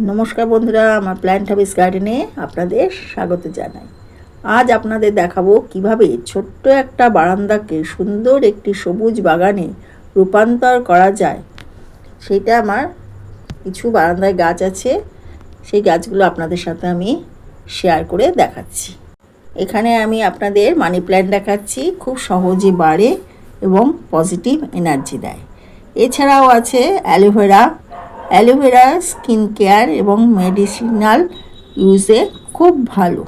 নমস্কার বন্ধুরা, আমার প্ল্যান্ট হাবিস গার্ডেনে আপনাদের স্বাগত জানাই। আজ আপনাদের দেখাবো কীভাবে ছোট্ট একটা বারান্দাকে সুন্দর একটি সবুজ বাগানে রূপান্তর করা যায়। সেটা আমার কিছু বারান্দায় গাছ আছে, সেই গাছগুলো আপনাদের সাথে আমি শেয়ার করে দেখাচ্ছি। এখানে আমি আপনাদের মানি প্ল্যান্ট দেখাচ্ছি, খুব সহজে বাড়ে এবং পজিটিভ এনার্জি দেয়। এছাড়াও আছে aloe vera aloe vera, skin care এবং মেডিসিনাল ইউজে খুব ভালো।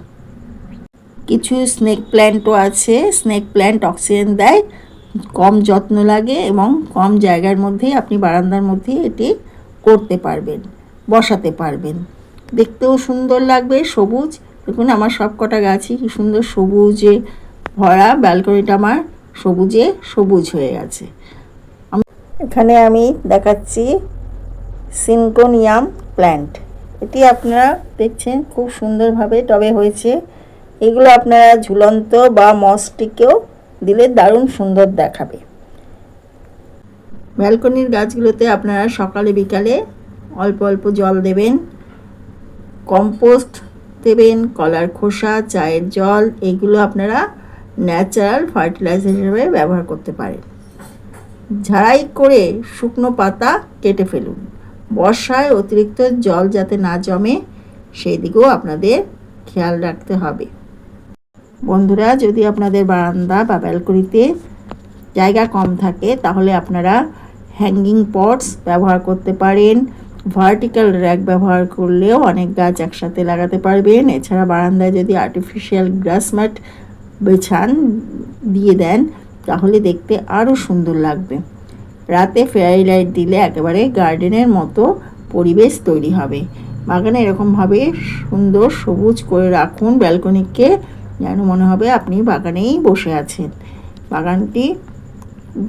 কিছু স্নেক প্ল্যান্টও আছে। স্নেক প্ল্যান্ট অক্সিজেন দেয়, কম যত্ন লাগে এবং কম জায়গার মধ্যেই আপনি বারান্দার মধ্যে এটি করতে পারবেন, বসাতে পারবেন। দেখতেও সুন্দর লাগবে, সবুজ। দেখুন, আমার সব কটা গাছই কি সুন্দর সবুজে ভরা। ব্যালকনিটা আমার সবুজে সবুজ হয়ে গেছে। এখানে আমি দেখাচ্ছি সিনকোনিয়াম প্ল্যান্ট। এটি আপনারা দেখছেন খুব সুন্দরভাবে, টবে হয়েছে। এগুলো আপনারা ঝুলন্ত বা মসটিকেও দিলে দারুণ সুন্দর দেখাবে। ব্যালকনির গাছগুলোতে আপনারা সকালে, বিকালে অল্প অল্প জল দেবেন। কম্পোস্ট দেবেন, কলার খোসা, চায়ের জল, এগুলো আপনারা ন্যাচারাল ফার্টিলাইজার হিসেবে ব্যবহার করতে পারেন। ঝাড়াই করে শুকনো পাতা কেটে ফেলুন। বর্ষায় অতিরিক্ত জল যাতে না জমে, সেই দিকেও আপনাদের খেয়াল রাখতে হবে। বন্ধুরা, যদি আপনাদের বারান্দা বা ব্যালকনিতে জায়গা কম থাকে, তাহলে আপনারা হ্যাঙ্গিং পটস ব্যবহার করতে পারেন। ভার্টিক্যাল র্যাক ব্যবহার করলেও অনেক গাছ একসাথে লাগাতে পারবেন। এছাড়া বারান্দায় যদি আর্টিফিশিয়াল গ্রাস ম্যাট বেছান, দিয়ে দেন, তাহলে দেখতে আরও সুন্দর লাগবে। রাতে ফেয়ারি লাইট দিলে একেবারে গার্ডেনের মতো পরিবেশ তৈরি হবে। বাগানে এরকমভাবে সুন্দর সবুজ করে রাখুন ব্যালকনিকে, যেন মনে হবে আপনি বাগানেই বসে আছেন। বাগানটি,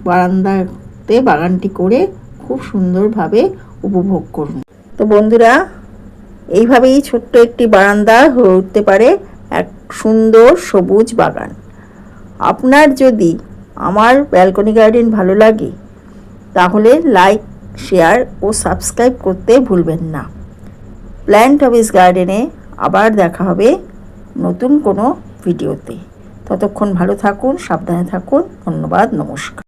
বারান্দাতে বাগানটি করে খুব সুন্দরভাবে উপভোগ করুন। তো বন্ধুরা, এইভাবেই ছোট্ট একটি বারান্দা হয়ে উঠতে পারে এক সুন্দর সবুজ বাগান। আপনার যদি আমার ব্যালকনি গার্ডেন ভালো লাগে লাইক শেয়ার ও সাবস্ক্রাইব করতে ভুলবেন না। প্ল্যান্ট অফিস গার্ডেনে আবার দেখা হবে নতুন কোনো ভিডিওতে ততক্ষণ ভালো থাকুন, সাবধানে থাকুন, ধন্যবাদ, নমস্কার।